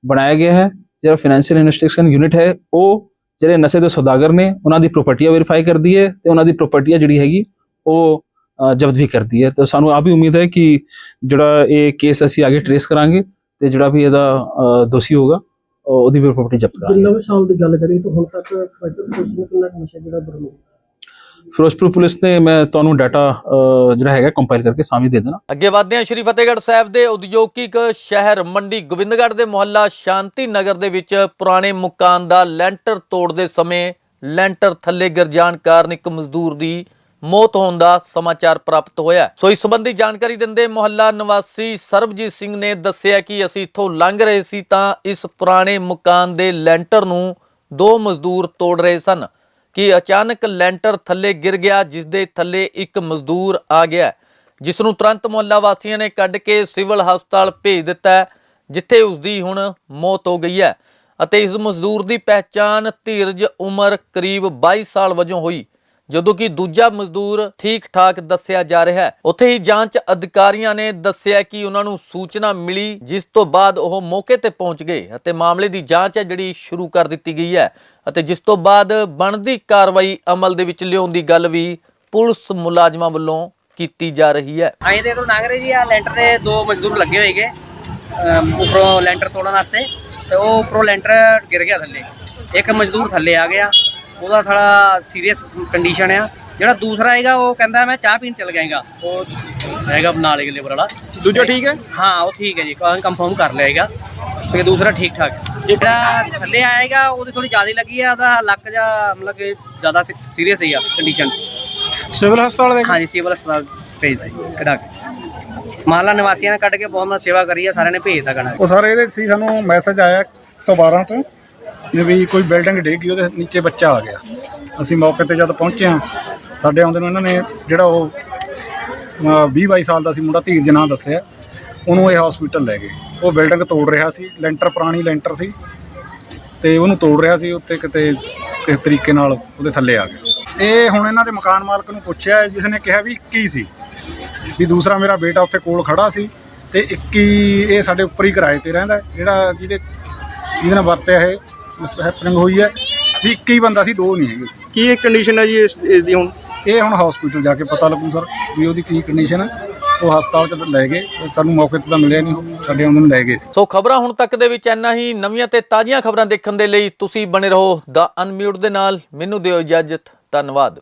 ਬਣਾਇਆ ਗਿਆ ਹੈ, ਜਿਹੜਾ ਫਾਈਨੈਂਸ਼ੀਅਲ ਇਨਵੈਸਟੀਗੇਸ਼ਨ ਯੂਨਿਟ ਹੈ, ਉਹ ਜਿਹੜੇ ਨਸ਼ੇ ਦੇ ਸੌਦਾਗਰ ਨੇ, ਉਹਨਾਂ ਦੀ ਪ੍ਰਾਪਰਟੀਆਂ ਵੈਰੀਫਾਈ ਕਰਦੀ ਹੈ ਤੇ ਉਹਨਾਂ ਦੀ ਪ੍ਰਾਪਰਟੀਆਂ ਜਿਹੜੀ ਹੈਗੀ, ਉਹ ਜ਼ਬਤ ਵੀ ਕਰਦੀ ਹੈ। ਤਾਂ ਸਾਨੂੰ ਆ ਵੀ ਉਮੀਦ ਹੈ ਕਿ ਜਿਹੜਾ ਇਹ ਕੇਸ ਅਸੀਂ ਅੱਗੇ ਟਰੇਸ ਕਰਾਂਗੇ ਤੇ ਜਿਹੜਾ ਵੀ ਇਹਦਾ ਦੋਸ਼ੀ ਹੋਗਾ ਉਹਦੀ ਵੀ ਪ੍ਰਾਪਰਟੀ ਜ਼ਬਤ ਕਰਾਂਗੇ। ਨਵੇਂ ਸਾਲ ਦੀ ਗੱਲ ਕਰੀਏ ਤਾਂ ਹੁਣ ਤੱਕ ਕਿੰਨਾ ਨਸ਼ਾ ਜਿਹੜਾ ਬਰਾਮਦ ਫਿਰੋਜ਼ਪੁਰ ਪੁਲਿਸ ਨੇ ਮੈਂ ਤੁਹਾਨੂੰ ਡਾਟਾ ਜਿਹੜਾ ਹੈਗਾ ਕੰਪਾਈਲ ਕਰਕੇ ਸਾਹਮਣੇ ਦੇ ਦੇਣਾ। ਅੱਗੇ ਵਧਦੇ ਹਾਂ, ਸ਼੍ਰੀ ਫਤਿਹਗੜ੍ਹ ਸਾਹਿਬ ਦੇ ਉਦਯੋਗਿਕ ਸ਼ਹਿਰ ਮੰਡੀ ਗੋਬਿੰਦਗੜ੍ਹ ਦੇ ਮੁਹੱਲਾ ਸ਼ਾਂਤੀ ਨਗਰ ਦੇ ਵਿੱਚ ਪੁਰਾਣੇ ਮਕਾਨ ਦਾ ਲੈਂਟਰ ਤੋੜਦੇ ਸਮੇਂ ਲੈਂਟਰ ਥੱਲੇ ਗਿਰ ਜਾਣ ਕਾਰਨ ਇੱਕ ਮਜ਼ਦੂਰ ਦੀ ਮੌਤ ਹੋਣ ਦਾ ਸਮਾਚਾਰ ਪ੍ਰਾਪਤ ਹੋਇਆ। ਸੋ ਇਸ ਸੰਬੰਧੀ ਜਾਣਕਾਰੀ ਦਿੰਦੇ ਮੁਹੱਲਾ ਨਿਵਾਸੀ ਸਰਬਜੀਤ ਸਿੰਘ ਨੇ ਦੱਸਿਆ ਕਿ ਅਸੀਂ ਇੱਥੋਂ ਲੰਘ ਰਹੇ ਸੀ ਤਾਂ ਇਸ ਪੁਰਾਣੇ ਮਕਾਨ ਦੇ ਲੈਂਟਰ ਨੂੰ ਦੋ ਮਜ਼ਦੂਰ ਤੋੜ ਰਹੇ ਸਨ। ਕਿ ਅਚਾਨਕ ਲੈਂਟਰ ਥੱਲੇ ਗਿਰ ਗਿਆ ਜਿਸ ਦੇ ਥੱਲੇ ਇੱਕ ਮਜ਼ਦੂਰ ਆ ਗਿਆ। ਜਿਸ ਨੂੰ ਤੁਰੰਤ ਮੁਹੱਲਾ ਵਾਸੀਆਂ ਨੇ ਕੱਢ ਕੇ ਸਿਵਲ ਹਸਪਤਾਲ ਭੇਜ ਦਿੱਤਾ ਜਿੱਥੇ ਉਸ ਦੀ ਹੁਣ ਮੌਤ ਹੋ ਗਈ ਹੈ। ਅਤੇ ਇਸ ਮਜ਼ਦੂਰ ਦੀ ਪਹਿਚਾਣ ਧੀਰਜ ਉਮਰ ਕਰੀਬ 22 ਸਾਲ ਵਜੋਂ ਹੋਈ। ਜਦੋਂ ਕਿ ਦੂਜਾ ਮਜ਼ਦੂਰ ਠੀਕ ਠਾਕ ਦੱਸਿਆ ਜਾ ਰਿਹਾ ਹੈ। ਉੱਥੇ ਹੀ ਜਾਂਚ ਅਧਿਕਾਰੀਆਂ ਨੇ ਦੱਸਿਆ ਕਿ ਉਹਨਾਂ ਨੂੰ ਸੂਚਨਾ ਮਿਲੀ, ਜਿਸ ਤੋਂ ਬਾਅਦ ਉਹ ਮੌਕੇ ਤੇ ਪਹੁੰਚ ਗਏ ਅਤੇ ਮਾਮਲੇ ਦੀ ਜਾਂਚ ਹੈ ਜਿਹੜੀ ਸ਼ੁਰੂ ਕਰ ਦਿੱਤੀ ਗਈ ਹੈ। ਅਤੇ ਜਿਸ ਤੋਂ ਬਾਅਦ ਬਣਦੀ ਕਾਰਵਾਈ ਅਮਲ ਦੇ ਵਿੱਚ ਲਿਆਉਣ ਦੀ ਗੱਲ ਵੀ ਪੁਲਿਸ ਮੁਲਾਜ਼ਮਾਂ ਵੱਲੋਂ ਕੀਤੀ ਜਾ ਰਹੀ ਹੈ। ਆਏ ਦੇ ਤੋਂ ਲੰਘ ਜੀ ਆ ਲੈਂਟਰ ਦੇ ਦੋ ਮਜ਼ਦੂਰ ਲੱਗੇ ਹੋਏਗੇ ਉੱਪਰੋਂ ਲੈਂਟਰ ਤੋੜਨ ਵਾਸਤੇ ਤੇ ਉਹ ਉਪਰੋਂ ਲੈਂਟਰ ਗਿਰ ਗਿਆ ਥੱਲੇ। ਇੱਕ ਮਜ਼ਦੂਰ ਥੱਲੇ ਆ ਗਿਆ। ਉਹਦਾ ਥੋੜਾ ਸੀਰੀਅਸ ਕੰਡੀਸ਼ਨ ਆ। ਜਿਹੜਾ ਦੂਸਰਾ ਹੈਗਾ ਉਹ ਕਹਿੰਦਾ ਮੈਂ ਚਾਹ ਪੀਣ ਚਲ ਜਾਏਗਾ ਉਹ ਹੈਗਾ ਨਾਲ ਹੀ ਲੇਬਰ ਵਾਲਾ ਦੂਜਾ ਠੀਕ ਹੈ? ਹਾਂ ਉਹ ਠੀਕ ਹੈ ਜੀ। ਕੰਫਰਮ ਕਰ ਲਿਆ ਹੈਗਾ। ਤੇ ਦੂਸਰਾ ਠੀਕ ਠਾਕ। ਹੈ। ਜਿਹੜਾ ਥੱਲੇ ਆਏਗਾ ਉਹਦੀ ਥੋੜੀ ਜ਼ਿਆਦਾ ਲੱਗੀ ਆ। ਉਹਦਾ ਲੱਕ ਜਾ ਮਤਲਬ ਕਿ ਜ਼ਿਆਦਾ ਸੀਰੀਅਸ ਹੈਗਾ ਕੰਡੀਸ਼ਨ ਸਿਵਲ ਹਸਪਤਾਲ ਦੇ ਹਾਂਜੀ ਸਿਵਲ ਹਸਪਤਾਲ ਭੇਜਦਾ ਜੀ ਕਢਾ ਕੇ। ਮਹੱਲਾ ਨਿਵਾਸੀਆਂ ਨੇ ਕੱਢ ਕੇ ਬਹੁਤ ਮਤ ਸੇਵਾ ਕਰੀ ਆ ਸਾਰਿਆਂ ਨੇ ਭੇਜਦਾ ਕਢਾ ਕੇ ਉਹ ਸਾਰੇ ਇਹਦੇ ਸੀ ਸਾਨੂੰ ਮੈਸੇਜ ਆਇਆ 112 ਤੋਂ ਜੇ ਵੀ ਕੋਈ ਬਿਲਡਿੰਗ ਡਿੱਗ ਉਹਦੇ ਨੀਚੇ ਬੱਚਾ ਆ ਗਿਆ। ਅਸੀਂ ਮੌਕੇ ਤੇ ਜਦ ਪਹੁੰਚੇ ਹਾਂ, ਸਾਡੇ ਆਉਂਦੇ ਨੂੰ ਇਹਨਾਂ ਨੇ ਜਿਹੜਾ ਉਹ 20 22 ਸਾਲ ਦਾ ਸੀ ਮੁੰਡਾ, ਧੀਰਜ ਨਾਂ ਦੱਸਿਆ। ਉਹਨੂੰ ਇਹ ਹਸਪੀਟਲ ਲੈ ਗਏ। ਉਹ ਬਿਲਡਿੰਗ ਤੋੜ ਰਿਹਾ ਸੀ, ਲੈਂਟਰ, ਪੁਰਾਣੀ ਲੈਂਟਰ ਸੀ। ਤੇ ਉਹਨੂੰ ਤੋੜ ਰਿਹਾ ਸੀ ਉੱਤੇ ਕਿਤੇ ਕਿਸ ਤਰੀਕੇ ਨਾਲ ਉਹਦੇ ਥੱਲੇ ਆ ਗਿਆ। ਇਹ ਹੁਣ ਇਹਨਾਂ ਦੇ ਮਕਾਨ ਮਾਲਕ ਨੂੰ ਪੁੱਛਿਆ, ਜਿਸ ਨੇ ਕਿਹਾ ਵੀ 21 ਸੀ। ਵੀ ਦੂਸਰਾ ਮੇਰਾ ਬੇਟਾ ਉੱਥੇ ਕੋਲ ਖੜਾ ਸੀ, ਤੇ 21 ਇਹ ਸਾਡੇ ਉੱਪਰ ਹੀ ਕਿਰਾਏ ਤੇ ਰਹਿੰਦਾ ਜਿਹੜਾ ਜਿਹਦੇ ਜਿਹਦੇ ਨਾਲ ਵਰਤਿਆ ਇਹ। ਹੈਪਨਿੰਗ ਹੋਈ ਹੈ। ਵੀ 21 ਬੰਦਾ ਸੀ ਦੋ ਨਹੀਂ ਹੈਗੇ। ਕੀ ਕੰਡੀਸ਼ਨ ਹੈ ਜੀ ਇਸ ਇਸ ਦੀ ਹੁਣ? ਇਹ ਹੁਣ ਹਸਪੀਟਲ ਜਾ ਕੇ ਪਤਾ ਲੱਗੂ ਸਰ ਵੀ ਉਹਦੀ ਕੀ ਕੰਡੀਸ਼ਨ ਹੈ। ਉਹ ਹਸਪਤਾਲ ਚ ਲੈ ਗਏ ਸਾਨੂੰ ਮੌਕੇ ਤੇ ਤਾਂ ਮਿਲਿਆ ਨਹੀਂ ਉਹ। ਸਾਡੇ ਉਹਨਾਂ ਨੂੰ ਲੈ ਗਏ ਸੀ। ਸੋ ਖਬਰਾਂ ਹੁਣ ਤੱਕ ਦੇ ਵਿੱਚ ਇੰਨਾ ਹੀ। ਨਵੀਆਂ ਤੇ ਤਾਜ਼ੀਆਂ ਖਬਰਾਂ ਦੇਖਣ ਦੇ ਲਈ ਤੁਸੀਂ ਬਣੇ ਰਹੋ ਦਾ ਅਨਮਿਊਟ ਦੇ ਨਾਲ। ਮੈਨੂੰ ਦਿਓ ਇਜਾਜ਼ਤ। ਧੰਨਵਾਦ।